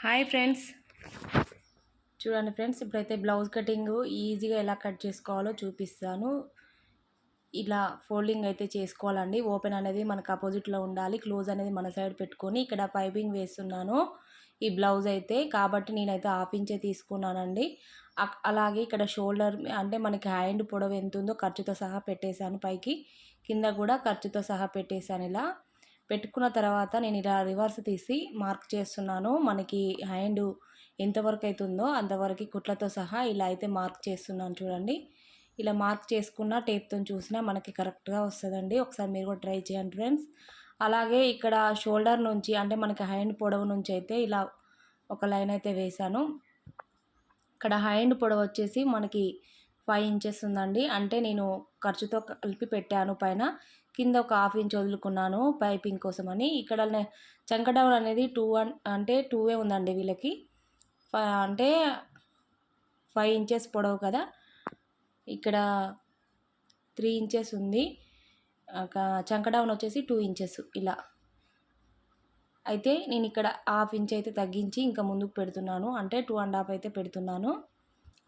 Hi friends. చూడండి friends ఇప్పుడైతే blouse cutting ఈజీగా ఎలా కట్ చేసుకోవాలో చూపిస్తాను. ఇలా ఫోల్డింగ్ అయితే చేసుకోవాలండి. ఓపెన్ అనేది మనకు అపోజిట్లో ఉండాలి. క్లోజ్ అనేది మన సైడ్ పెట్టుకొని ఇక్కడ పైపింగ్ వేస్తున్నాను. ఈ బ్లౌజ్ అయితే కాబట్టి నేనైతే హాఫ్ ఇంచే తీసుకున్నానండి. అలాగే ఇక్కడ షోల్డర్ అంటే మనకి హ్యాండ్ పొడవు ఎంత ఉందో ఖర్చుతో సహా పెట్టేశాను పైకి. కింద కూడా ఖర్చుతో సహా పెట్టేశాను ఇలా. పెట్టుకున్న తర్వాత నేను ఇలా రివర్స్ తీసి మార్క్ చేస్తున్నాను. మనకి హ్యాండ్ ఎంతవరకు అవుతుందో అంతవరకు కుట్లతో సహా ఇలా అయితే మార్క్ చేస్తున్నాను చూడండి. ఇలా మార్క్ చేసుకున్న టేప్తో చూసినా మనకి కరెక్ట్గా వస్తుందండి. ఒకసారి మీరు కూడా ట్రై చేయండి ఫ్రెండ్స్. అలాగే ఇక్కడ షోల్డర్ నుంచి అంటే మనకి హ్యాండ్ పొడవు నుంచి అయితే ఇలా ఒక లైన్ అయితే వేశాను. ఇక్కడ హ్యాండ్ పొడవు వచ్చేసి మనకి ఫైవ్ ఇంచెస్ ఉందండి. అంటే నేను ఖర్చుతో కలిపి పెట్టాను పైన. కింద ఒక హాఫ్ ఇంచ్ వదులుకున్నాను పైపింగ్ కోసం అని. ఇక్కడ నే- చంక డౌన్ అనేది టూ అంటే టూవే ఉందండి వీళ్ళకి. ఫ- అంటే ఫైవ్ ఇంచెస్ పొడవు కదా. ఇక్కడ త్రీ ఇంచెస్ ఉంది. ఒక చంక డౌన్ వచ్చేసి టూ ఇంచెస్ ఇలా. అయితే నేను ఇక్కడ హాఫ్ ఇంచ్ అయితే తగ్గించి ఇంకా ముందుకు పెడుతున్నాను. అంటే టూ అండ్ హాఫ్ అయితే పెడుతున్నాను.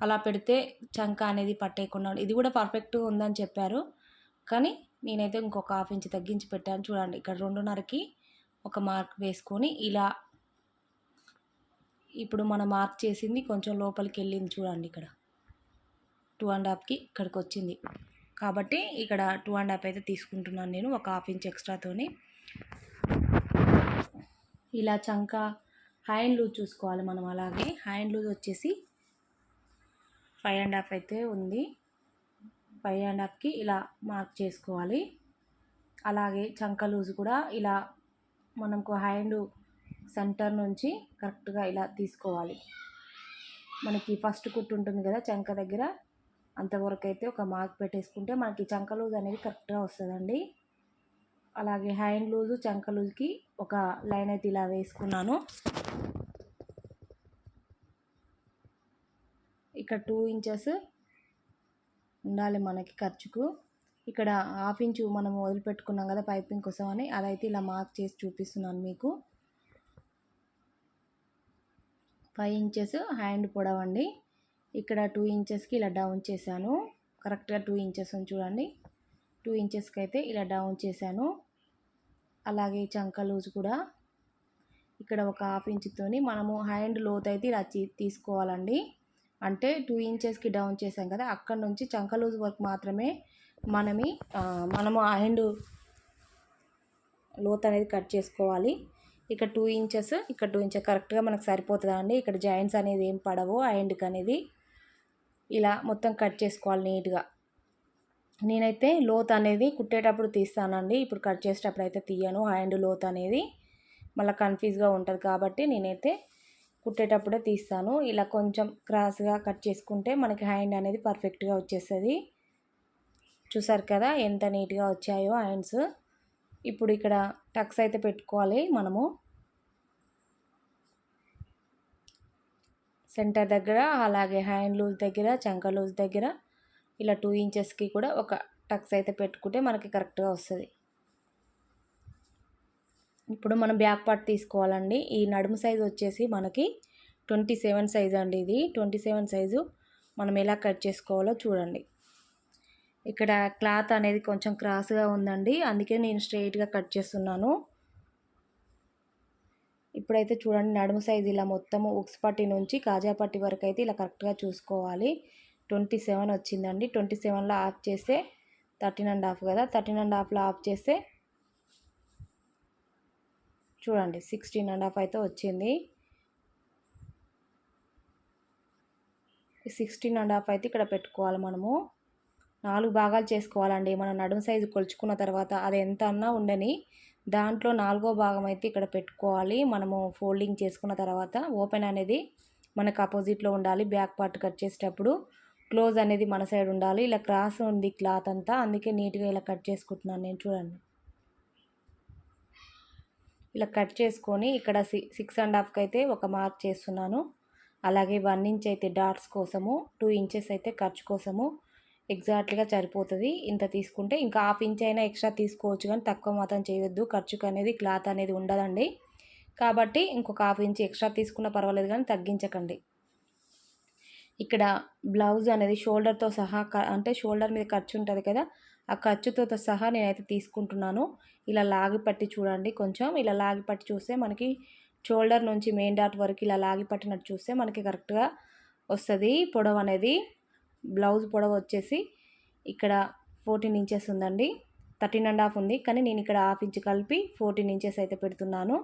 అలా పెడితే చంక అనేది పట్టేయకుండా ఇది కూడా పర్ఫెక్ట్గా ఉందని చెప్పారు. కానీ నేనైతే ఇంకొక హాఫ్ ఇంచ్ తగ్గించి పెట్టాను. చూడండి ఇక్కడ రెండున్నరకి ఒక మార్క్ వేసుకొని ఇలా ఇప్పుడు మనం మార్క్ చేసింది కొంచెం లోపలికి వెళ్ళింది చూడండి ఇక్కడ. టూ అండ్ హాఫ్కి ఇక్కడికి వచ్చింది. కాబట్టి ఇక్కడ టూ అండ్ హాఫ్ అయితే తీసుకుంటున్నాను నేను ఒక హాఫ్ ఇంచ్ ఎక్స్ట్రాతోని. ఇలా చంక హ్యాండ్ లూజ్ చూసుకోవాలి మనం అలాగే. హ్యాండ్ లూజ్ వచ్చేసి ఫైవ్ అండ్ హాఫ్ అయితే ఉంది. ఫైవ్ అండ్ హాఫ్కి ఇలా మార్క్ చేసుకోవాలి. అలాగే చంక లూజ్ కూడా ఇలా మనకు హ్యాండ్ సెంటర్ నుంచి కరెక్ట్గా ఇలా తీసుకోవాలి. మనకి ఫస్ట్ కుట్టు ఉంటుంది కదా చంక దగ్గర అంతవరకు అయితే ఒక మార్క్ పెట్టేసుకుంటే మనకి చంక లూజ్ అనేది కరెక్ట్గా వస్తుందండి. అలాగే హ్యాండ్ లూజు చంక లూజ్కి ఒక లైన్ అయితే ఇలా వేసుకున్నాను. ఇక్కడ టూ ఇంచెస్ ఉండాలి మనకి ఖర్చుకు. ఇక్కడ హాఫ్ ఇంచు మనం వదిలిపెట్టుకున్నాం కదా పైపింగ్ కోసం అని అదైతే ఇలా మార్క్ చేసి చూపిస్తున్నాను మీకు. ఫైవ్ ఇంచెస్ హ్యాండ్ పొడవండి ఇక్కడ టూ ఇంచెస్కి ఇలా డౌన్ చేశాను. కరెక్ట్గా టూ ఇంచెస్ ఉంది చూడండి. టూ ఇంచెస్కి అయితే ఇలా డౌన్ చేశాను. అలాగే చంక లూజ్ కూడా. ఇక్కడ ఒక హాఫ్ ఇంచుతోని మనము హ్యాండ్ లోత్ అయితే ఇలా తీసుకోవాలండి. అంటే టూ ఇంచెస్కి డౌన్ చేసాం కదా అక్కడ నుంచి చంక లూజ్ మాత్రమే మనమి ఆ, మనము హ్యాండ్ లోత్ అనేది కట్ చేసుకోవాలి. ఇక్కడ టూ ఇంచెస్ ఇక్కడ టూ ఇంచెస్ కరెక్ట్గా మనకు సరిపోతుందా అండి? ఇక్కడ జాయింట్స్ అనేది ఏం పడవు హ్యాండ్కి అనేది ఇలా మొత్తం కట్ చేసుకోవాలి నీట్గా నేనైతే లోత్ అనేది కుట్టేటప్పుడు తీస్తానండి. ఇప్పుడు కట్ చేసేటప్పుడు అయితే తీయను హ్యాండ్ లోత్ అనేది మళ్ళీ కన్ఫ్యూజ్గా ఉంటుంది కాబట్టి నేనైతే కుట్టేటప్పుడే తీస్తాను. ఇలా కొంచెం క్రాస్గా కట్ చేసుకుంటే మనకి హ్యాండ్ అనేది పర్ఫెక్ట్గా వచ్చేస్తుంది. చూసారు కదా ఎంత నీట్గా వచ్చాయో హ్యాండ్స్. ఇప్పుడు ఇక్కడ టక్స్ అయితే పెట్టుకోవాలి మనము. సెంటర్ దగ్గర అలాగే హ్యాండ్ లూజ్ దగ్గర చంక లూజ్ దగ్గర ఇలా టూ ఇంచెస్కి కూడా ఒక టక్స్ అయితే పెట్టుకుంటే మనకి కరెక్ట్గా వస్తుంది. ఇప్పుడు మనం బ్యాక్ పార్ట్ తీసుకోవాలండి. ఈ నడుము సైజు వచ్చేసి మనకి ట్వంటీ సెవెన్ సైజ్ అండి ఇది. ట్వంటీ సెవెన్ సైజు మనం ఎలా కట్ చేసుకోవాలో చూడండి. ఇక్కడ క్లాత్ అనేది కొంచెం క్రాస్గా ఉందండి. అందుకే నేను స్ట్రైట్గా కట్ చేస్తున్నాను. ఇప్పుడైతే చూడండి నడుము సైజు ఇలా మొత్తము ఉక్స్ పట్టి నుంచి కాజా పట్టి వరకు అయితే ఇలా కరెక్ట్గా చూసుకోవాలి. ట్వంటీ సెవెన్ వచ్చిందండి. ట్వంటీ సెవెన్లో ఆఫ్ చేస్తే థర్టీన్ అండ్ హాఫ్ కదా. థర్టీన్ అండ్ హాఫ్లో ఆఫ్ చేస్తే చూడండి సిక్స్టీన్ అండ్ హాఫ్ అయితే వచ్చింది. సిక్స్టీన్ అండ్ హాఫ్ అయితే ఇక్కడ పెట్టుకోవాలి మనము. నాలుగు భాగాలు చేసుకోవాలండి. మనం నడుము సైజు కొలుచుకున్న తర్వాత అది ఎంత అన్నా ఉండని దాంట్లో నాలుగో భాగం అయితే ఇక్కడ పెట్టుకోవాలి. మనము ఫోల్డింగ్ చేసుకున్న తర్వాత ఓపెన్ అనేది మనకు అపోజిట్లో ఉండాలి. బ్యాక్ పార్ట్ కట్ చేసేటప్పుడు క్లోజ్ అనేది మన సైడ్ ఉండాలి. ఇలా క్రాస్ ఉంది క్లాత్ అంతా. అందుకే నీట్గా ఇలా కట్ చేసుకుంటున్నాను నేను చూడండి. ఇలా కట్ చేసుకొని ఇక్కడ సి సిక్స్ అండ్ హాఫ్కి అయితే ఒక మార్క్ చేస్తున్నాను. అలాగే వన్ ఇంచ్ అయితే డాట్స్ కోసము టూ ఇంచెస్ అయితే ఖర్చు కోసము ఎగ్జాక్ట్గా సరిపోతుంది. ఇంత తీసుకుంటే ఇంకా హాఫ్ ఇంచ్ అయినా ఎక్స్ట్రా తీసుకోవచ్చు కానీ తక్కువ మాత్రం చేయొద్దు. ఖర్చుకు అనేది క్లాత్ అనేది ఉండదండి. కాబట్టి ఇంకొక హాఫ్ ఇంచ్ ఎక్స్ట్రా తీసుకున్న పర్వాలేదు కానీ తగ్గించకండి. ఇక్కడ బ్లౌజ్ అనేది షోల్డర్తో సహా అంటే షోల్డర్ మీద ఖర్చు ఉంటుంది కదా ఆ ఖర్చుతో సహా నేనైతే తీసుకుంటున్నాను. ఇలా లాగి పట్టి చూడండి కొంచెం. ఇలా లాగి పట్టి చూస్తే మనకి షోల్డర్ నుంచి మెయిన్ డాట్ వరకు ఇలా లాగి పట్టినట్టు చూస్తే మనకి కరెక్ట్గా వస్తుంది. పొడవు అనేది బ్లౌజ్ పొడవు వచ్చేసి ఇక్కడ ఫోర్టీన్ ఇంచెస్ ఉందండి. థర్టీన్ అండ్ హాఫ్ ఉంది. కానీ నేను ఇక్కడ హాఫ్ ఇంచ్ కలిపి ఫోర్టీన్ ఇంచెస్ అయితే పెడుతున్నాను.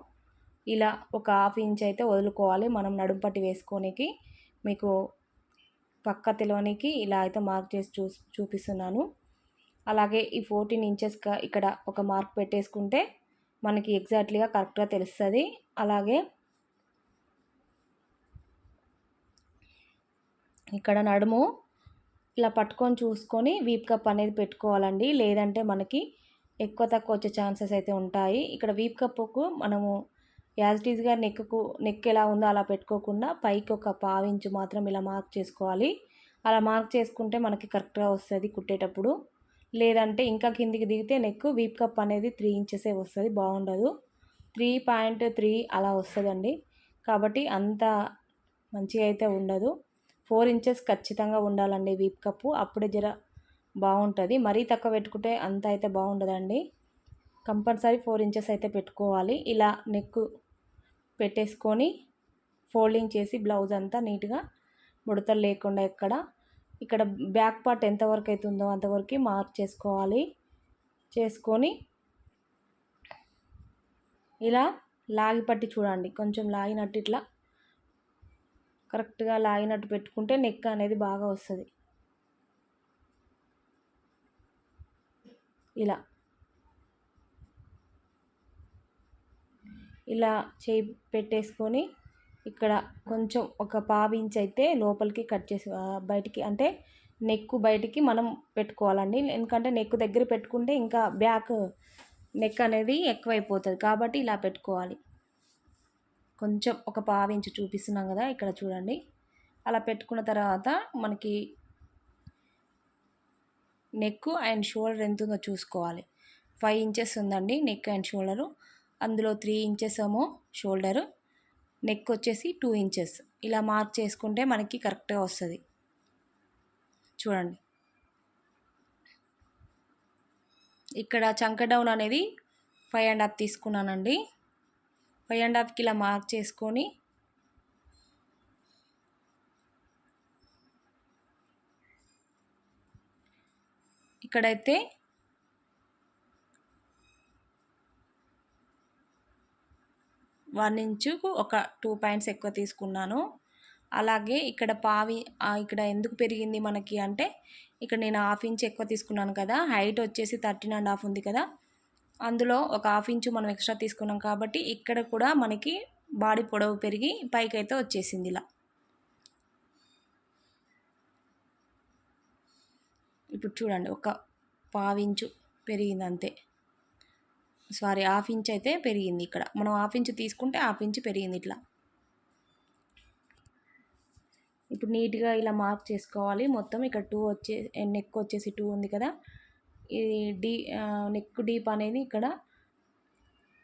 ఇలా ఒక హాఫ్ ఇంచ్ అయితే వదులుకోవాలి. మనం నడుంపట్టి వేసుకోనికి మీకు పక్క తెలవనికి ఇలా అయితే మార్క్ చేసి చూ చూపిస్తున్నాను. అలాగే ఈ ఫోర్టీన్ ఇంచెస్గా ఇక్కడ ఒక మార్క్ పెట్టేసుకుంటే మనకి ఎగ్జాక్ట్లీగా కరెక్ట్గా తెలుస్తుంది. అలాగే ఇక్కడ నడుము ఇలా పట్టుకొని చూసుకొని వీప్ కప్ అనేది పెట్టుకోవాలండి. లేదంటే మనకి ఎక్కువ తక్కువ వచ్చే ఛాన్సెస్ అయితే ఉంటాయి. ఇక్కడ వీప్ కప్పుకు మనము యాజ్ ఇట్ ఈజ్గా నెక్కు నెక్ ఎలా ఉందో అలా పెట్టుకోకుండా పైకి ఒక పావించు మాత్రం ఇలా మార్క్ చేసుకోవాలి. అలా మార్క్ చేసుకుంటే మనకి కరెక్ట్గా వస్తుంది కుట్టేటప్పుడు. లేదంటే ఇంకా కిందికి దిగితే నెక్ వీప్ కప్ అనేది త్రీ ఇంచెసే వస్తుంది బాగుండదు. త్రీ పాయింట్ త్రీ అలా వస్తుందండి. కాబట్టి అంత మంచిగా అయితే ఉండదు. ఫోర్ ఇంచెస్ ఖచ్చితంగా ఉండాలండి వీప్ కప్పు అప్పుడే జర బాగుంటుంది. మరీ తక్కువ పెట్టుకుంటే అంత అయితే బాగుండదండి. కంపల్సరీ ఫోర్ ఇంచెస్ అయితే పెట్టుకోవాలి. ఇలా నెక్ పెట్టేసుకొని ఫోల్డింగ్ చేసి బ్లౌజ్ అంతా నీట్గా ముడతలు లేకుండా ఎక్కడ ఇక్కడ బ్యాక్ పార్ట్ ఎంతవరకు అవుతుందో అంతవరకు మార్క్ చేసుకోవాలి. చేసుకొని ఇలా లాగి పట్టి చూడండి. కొంచెం లాగినట్టు ఇట్లా కరెక్ట్గా లాగినట్టు పెట్టుకుంటే నెక్ అనేది బాగా వస్తుంది. ఇలా ఇలా చేయి పెట్టేసుకొని ఇక్కడ కొంచెం ఒక పావు ఇంచ్ అయితే లోపలికి కట్ చేసి బయటికి అంటే నెక్ బయటికి మనం పెట్టుకోవాలండి. ఎందుకంటే నెక్ దగ్గర పెట్టుకుంటే ఇంకా బ్యాక్ నెక్ అనేది ఎక్కువైపోతుంది. కాబట్టి ఇలా పెట్టుకోవాలి. కొంచెం ఒక పావు ఇంచు చూపిస్తున్నాం కదా ఇక్కడ చూడండి. అలా పెట్టుకున్న తర్వాత మనకి నెక్ అండ్ షోల్డర్ ఎంత ఉందో చూసుకోవాలి. ఫైవ్ ఇంచెస్ ఉందండి నెక్ అండ్ షోల్డరు. అందులో త్రీ ఇంచెస్ ఏమో షోల్డరు. నెక్ వచ్చేసి టూ ఇంచెస్ ఇలా మార్క్ చేసుకుంటే మనకి కరెక్ట్గా వస్తుంది. చూడండి. ఇక్కడ చంక డౌన్ అనేది ఫైవ్ అండ్ హాఫ్ తీసుకున్నానండి. ఫైవ్ అండ్ హాఫ్కి ఇలా మార్క్ చేసుకొని ఇక్కడైతే వన్ ఇంచుకు ఒక టూ పాయింట్స్ ఎక్కువ తీసుకున్నాను. అలాగే ఇక్కడ పావి ఇక్కడ ఎందుకు పెరిగింది మనకి అంటే ఇక్కడ నేను హాఫ్ ఇంచ్ ఎక్కువ తీసుకున్నాను కదా హైట్ వచ్చేసి థర్టీన్ అండ్ హాఫ్ ఉంది కదా. అందులో ఒక హాఫ్ ఇంచు మనం ఎక్స్ట్రా తీసుకున్నాం కాబట్టి ఇక్కడ కూడా మనకి బాడీ పొడవు పెరిగి పైకి అయితే వచ్చేసింది ఇలా. ఇప్పుడు చూడండి ఒక పావించు పెరిగింది అంతే సారీ హాఫ్ ఇంచ్ అయితే పెరిగింది ఇక్కడ. మనం హాఫ్ ఇంచ్ తీసుకుంటే హాఫ్ ఇంచ్ పెరిగింది ఇట్లా. ఇప్పుడు నీట్గా ఇలా మార్క్ చేసుకోవాలి. మొత్తం ఇక్కడ టూ వచ్చే నెక్ వచ్చేసి టూ ఉంది కదా. ఇది డీ నెక్ డీప్ అనేది ఇక్కడ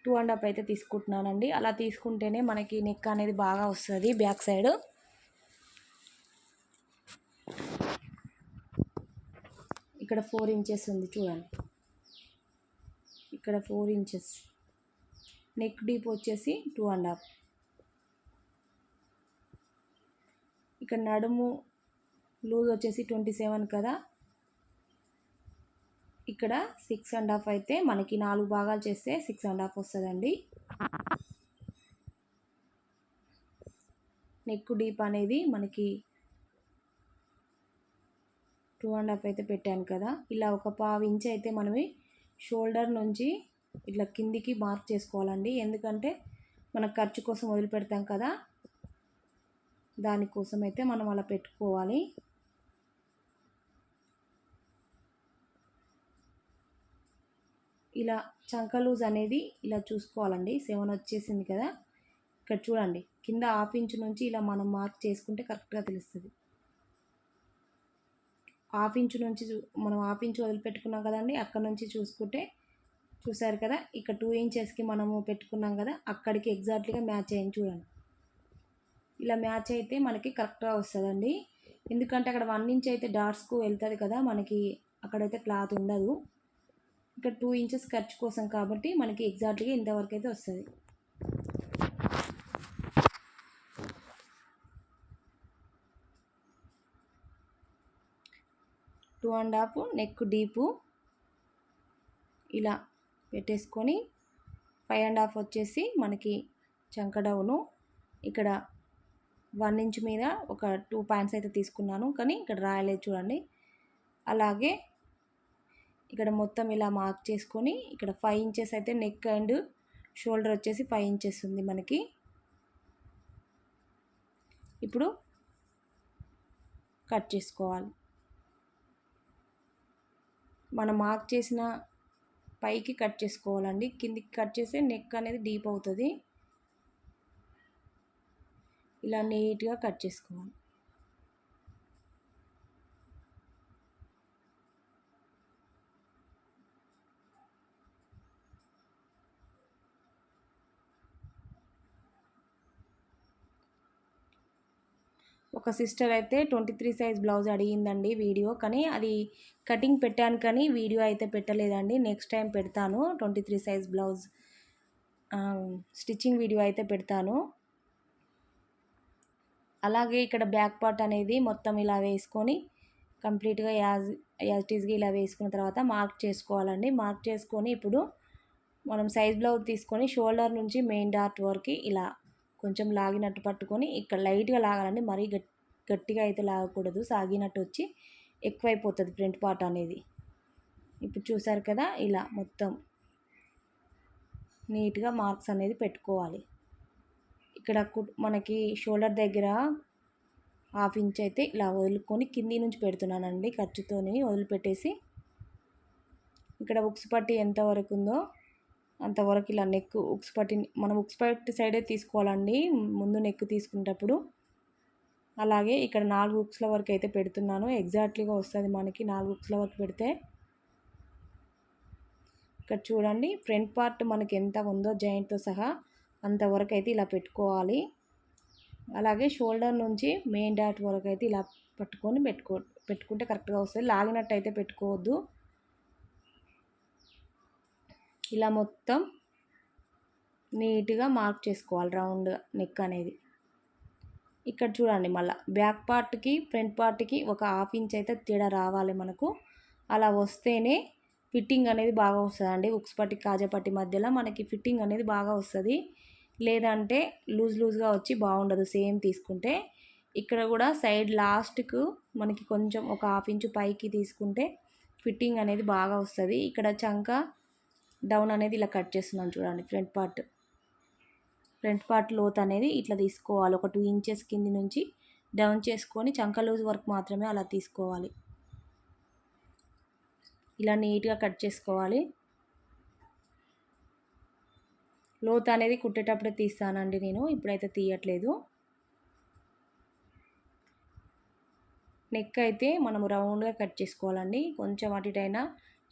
టూ అండ్ హాఫ్ అయితే తీసుకుంటున్నానండి. అలా తీసుకుంటేనే మనకి నెక్ అనేది బాగా వస్తుంది బ్యాక్ సైడ్. ఇక్కడ ఫోర్ ఇంచెస్ ఉంది చూడండి. ఇక్కడ ఫోర్ ఇంచెస్. నెక్ డీప్ వచ్చేసి టూ అండ్ హాఫ్ ఇక్కడ నడుము లూజ్ వచ్చేసి ట్వంటీ సెవెన్ కదా. ఇక్కడ సిక్స్ అండ్ హాఫ్ అయితే మనకి నాలుగు భాగాలు చేస్తే సిక్స్ అండ్ హాఫ్ వస్తుందండి. నెక్ డీప్ అనేది మనకి టూ అండ్ హాఫ్ అయితే పెట్టాను కదా. ఇలా ఒక పావు ఇంచ్ అయితే మనమే షోల్డర్ నుంచి ఇట్లా కిందికి మార్క్ చేసుకోవాలండి. ఎందుకంటే మన ఖర్చు కోసం వదిలిపెడతాం కదా. దానికోసం అయితే మనం అలా పెట్టుకోవాలి. ఇలా చంక లూజ్ అనేది ఇలా చూసుకోవాలండి. సెవెన్ వచ్చేసింది కదా. ఇక్కడ చూడండి. కింద హాఫ్ ఇంచ్ నుంచి ఇలా మనం మార్క్ చేసుకుంటే కరెక్ట్గా తెలుస్తుంది. హాఫ్ ఇంచు నుంచి మనం హాఫ్ ఇంచు వదిలిపెట్టుకున్నాం కదండి అక్కడ నుంచి చూసుకుంటే చూసారు కదా ఇక్కడ టూ ఇంచెస్కి మనము పెట్టుకున్నాం కదా అక్కడికి ఎగ్జాక్ట్లీగా మ్యాచ్ అయ్యింది చూడండి. ఇలా మ్యాచ్ అయితే మనకి కరెక్ట్గా వస్తుందండి. ఎందుకంటే అక్కడ వన్ ఇంచ్ అయితే డాట్స్కు వెళ్తుంది కదా మనకి అక్కడైతే క్లాత్ ఉండదు. ఇక్కడ టూ ఇంచెస్ ఖర్చు కోసం కాబట్టి మనకి ఎగ్జాక్ట్గా ఇంతవరకు అయితే వస్తుంది. Two and half neck deep ఇలా పెట్టేసుకొని ఫైవ్ అండ్ హాఫ్ వచ్చేసి మనకి చంకడవును ఇక్కడ వన్ ఇంచ్ మీద ఒక టూ పాయింట్స్ అయితే తీసుకున్నాను కానీ ఇక్కడ రాయలేదు చూడండి. అలాగే ఇక్కడ మొత్తం ఇలా మార్క్ చేసుకొని ఇక్కడ ఫైవ్ ఇంచెస్ అయితే నెక్ అండ్ షోల్డర్ వచ్చేసి ఫైవ్ ఇంచెస్ ఉంది మనకి. ఇప్పుడు కట్ చేసుకోవాలి. మనం మార్క్ చేసిన పైకి కట్ చేసుకోవాలండి. కిందికి కట్ చేస్తే నెక్ అనేది డీప్ అవుతుంది. ఇలా నీట్గా కట్ చేసుకోవాలి. ఒక సిస్టర్ అయితే ట్వంటీ త్రీ సైజ్ బ్లౌజ్ అడిగిందండి వీడియో కానీ అది కటింగ్ పెట్టాను కానీ వీడియో అయితే పెట్టలేదండి. నెక్స్ట్ టైం పెడతాను twenty three size blouse. Stitching video అయితే పెడతాను. అలాగే ఇక్కడ బ్యాక్ పార్ట్ అనేది మొత్తం ఇలా వేసుకొని కంప్లీట్గా యాజ్ యాజ్టీస్గా ఇలా వేసుకున్న తర్వాత మార్క్ చేసుకోవాలండి. మార్క్ చేసుకొని ఇప్పుడు మనం సైజ్ బ్లౌజ్ తీసుకొని షోల్డర్ నుంచి మెయిన్ డాట్ వరకు ఇలా కొంచెం లాగినట్టు పట్టుకొని ఇక్కడ లైట్గా లాగాలండి. మరీ గట్టిగా అయితే లాగకూడదు. సాగినట్టు వచ్చి ఎక్కువైపోతుంది ప్రింట్ పార్ట్ అనేది. ఇప్పుడు చూసారు కదా ఇలా మొత్తం నీట్గా మార్క్స్ అనేది పెట్టుకోవాలి. ఇక్కడ మనకి షోల్డర్ దగ్గర హాఫ్ ఇంచ్ అయితే ఇలా వదులుకొని కింది నుంచి పెడుతున్నానండి ఖర్చుతోని వదిలిపెట్టేసి. ఇక్కడ ఉక్స్ పట్టి ఎంతవరకు ఉందో అంతవరకు ఇలా నెక్ ఉక్స్ పట్టి మనం ఉక్స్ పట్టి సైడే తీసుకోవాలండి. ముందు నెక్ తీసుకునేటప్పుడు అలాగే ఇక్కడ నాలుగు బుక్స్ల వరకు అయితే పెడుతున్నాను. ఎగ్జాక్ట్లీగా వస్తుంది మనకి నాలుగు బుక్స్ల వరకు పెడితే. ఇక్కడ చూడండి ఫ్రంట్ పార్ట్ మనకి ఎంత ఉందో జాయింట్తో సహా అంతవరకు అయితే ఇలా పెట్టుకోవాలి. అలాగే షోల్డర్ నుంచి మెయిన్ డాట్ వరకు అయితే ఇలా పట్టుకొని పెట్టుకో పెట్టుకుంటే కరెక్ట్గా వస్తుంది. లాగినట్టు అయితే పెట్టుకోవద్దు. ఇలా మొత్తం నీట్గా మార్క్ చేసుకోవాలి రౌండ్ నెక్ అనేది. ఇక్కడ చూడండి మళ్ళీ. బ్యాక్ పార్ట్కి ఫ్రంట్ పార్ట్కి ఒక హాఫ్ ఇంచ్ అయితే తేడా రావాలి మనకు. అలా వస్తేనే ఫిట్టింగ్ అనేది బాగా వస్తుందండి. ఉక్స్ పట్టి కాజపట్టి మధ్యలో మనకి ఫిట్టింగ్ అనేది బాగా వస్తుంది. లేదంటే లూజ్ లూజ్గా వచ్చి బాగుండదు. సేమ్ తీసుకుంటే ఇక్కడ కూడా సైడ్ లాస్ట్కు మనకి కొంచెం ఒక హాఫ్ ఇంచు పైకి తీసుకుంటే ఫిట్టింగ్ అనేది బాగా వస్తుంది. ఇక్కడ చంక డౌన్ అనేది ఇలా కట్ చేస్తున్నాను చూడండి ఫ్రంట్ పార్ట్. ఫ్రంట్ పార్ట్ లోత్ అనేది ఇట్లా తీసుకోవాలి. ఒక టూ ఇంచెస్ కింది నుంచి డౌన్ చేసుకొని చంక లూజ్ వర్క్ మాత్రమే అలా తీసుకోవాలి. ఇలా నీట్గా కట్ చేసుకోవాలి. లోత్ అనేది కుట్టేటప్పుడే తీస్తానండి నేను. ఇప్పుడైతే తీయట్లేదు. నెక్ అయితే మనం రౌండ్గా కట్ చేసుకోవాలండి. కొంచెం అటు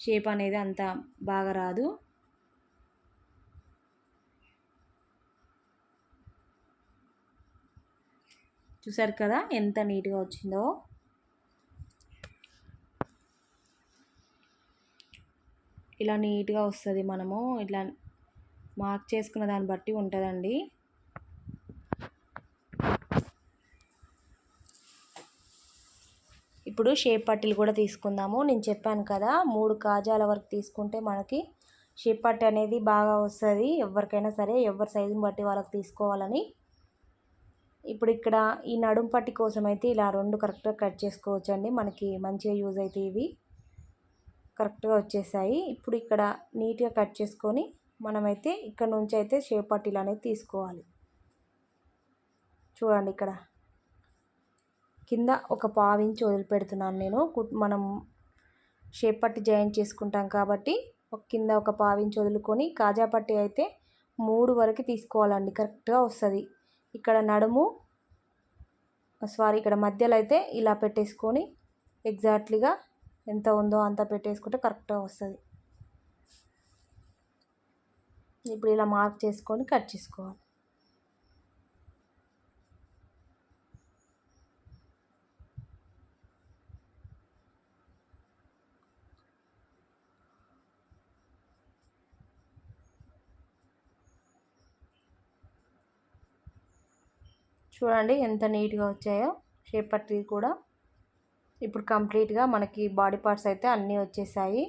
షేప్ అనేది అంత బాగా రాదు. చూసారు కదా ఎంత నీట్గా వచ్చిందో. ఇలా నీట్గా వస్తుంది మనము ఇట్లా మార్క్ చేసుకున్న దాన్ని బట్టి ఉంటుందండి. ఇప్పుడు షేప్ పట్టీలు కూడా తీసుకుందాము. నేను చెప్పాను కదా మూడు కాజాల వరకు తీసుకుంటే మనకి షేప్ పట్టి అనేది బాగా వస్తుంది. ఎవరికైనా సరే ఎవరి సైజుని బట్టి వాళ్ళకి తీసుకోవాలని. ఇప్పుడు ఇక్కడ ఈ నడుం పట్టి కోసం అయితే ఇలా రెండు కరెక్ట్గా కట్ చేసుకోవచ్చు అండి మనకి మంచిగా యూజ్ అయితే ఇవి. కరెక్ట్గా వచ్చేసాయి. ఇప్పుడు ఇక్కడ నీట్గా కట్ చేసుకొని మనమైతే ఇక్కడ నుంచి అయితే షేప్ పట్టీలు అనేది తీసుకోవాలి. చూడండి ఇక్కడ. కింద ఒక పావించి వదిలిపెడుతున్నాను నేను. మనం షేప్ పట్టి జాయిన్ చేసుకుంటాం కాబట్టి ఒక కింద ఒక పావించి వదులుకొని కాజా పట్టి అయితే మూడు వరకు తీసుకోవాలండి. కరెక్ట్గా వస్తుంది. ఇక్కడ నడుము సారీ ఇక్కడ మధ్యలో అయితే ఇలా పెట్టేసుకొని ఎగ్జాక్ట్లీగా ఎంత ఉందో అంత పెట్టేసుకుంటే కరెక్ట్గా వస్తుంది. ఇప్పుడు ఇలా మార్క్ చేసుకొని కట్ చేసుకోవాలి. చూడండి ఎంత నీట్గా వచ్చాయో షేప్ పట్టి కూడా. ఇప్పుడు కంప్లీట్గా మనకి బాడీ పార్ట్స్ అయితే అన్నీ వచ్చేసాయి.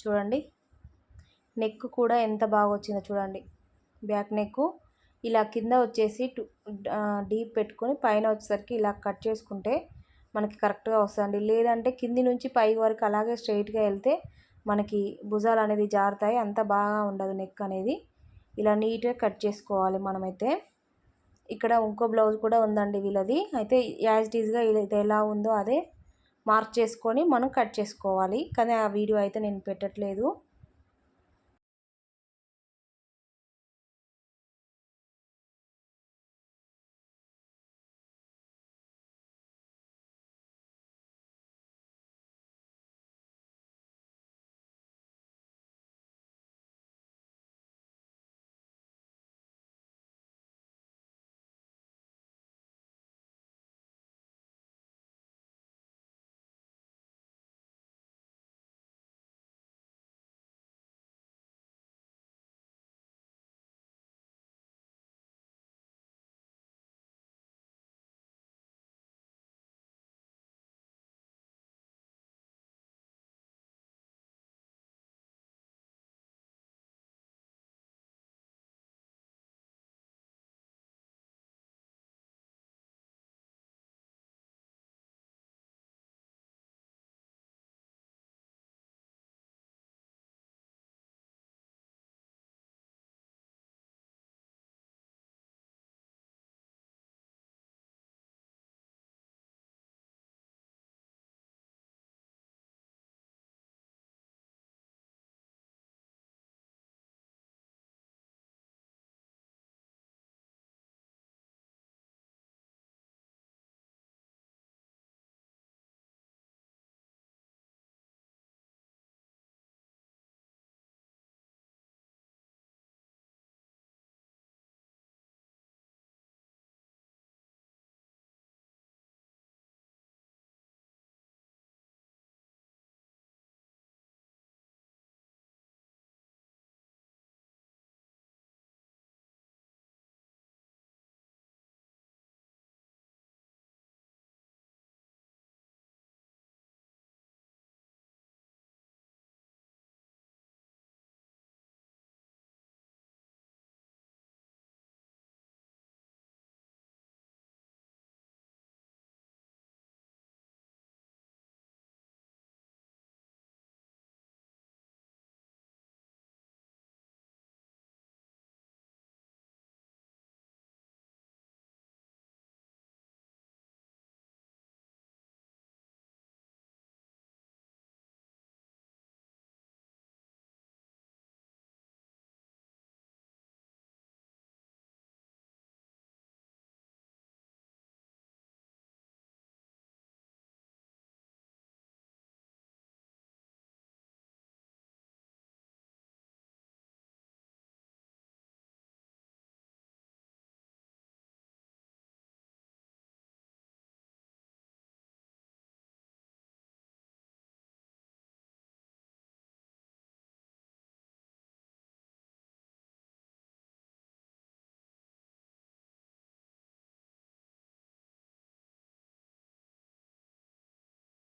చూడండి నెక్ కూడా ఎంత బాగా వచ్చిందో చూడండి. బ్యాక్ నెక్ ఇలా కింద వచ్చేసి డీప్ పెట్టుకొని పైన వచ్చేసరికి ఇలా కట్ చేసుకుంటే మనకి కరెక్ట్గా వస్తుంది లేదంటే కింది నుంచి పై వరకు అలాగే స్ట్రైట్గా వెళ్తే మనకి భుజాలు అనేది జారుతాయి అంత బాగా ఉండదు నెక్ అనేది. ఇలా నీట్గా కట్ చేసుకోవాలి మనమైతే. ఇక్కడ ఇంకో బ్లౌజ్ కూడా ఉందండి వీళ్ళది. అయితే యాజ్ టీజ్గా ఇది ఎలా ఉందో అదే మార్క్ చేసుకొని మనం కట్ చేసుకోవాలి. కానీ ఆ వీడియో అయితే నేను పెట్టట్లేదు.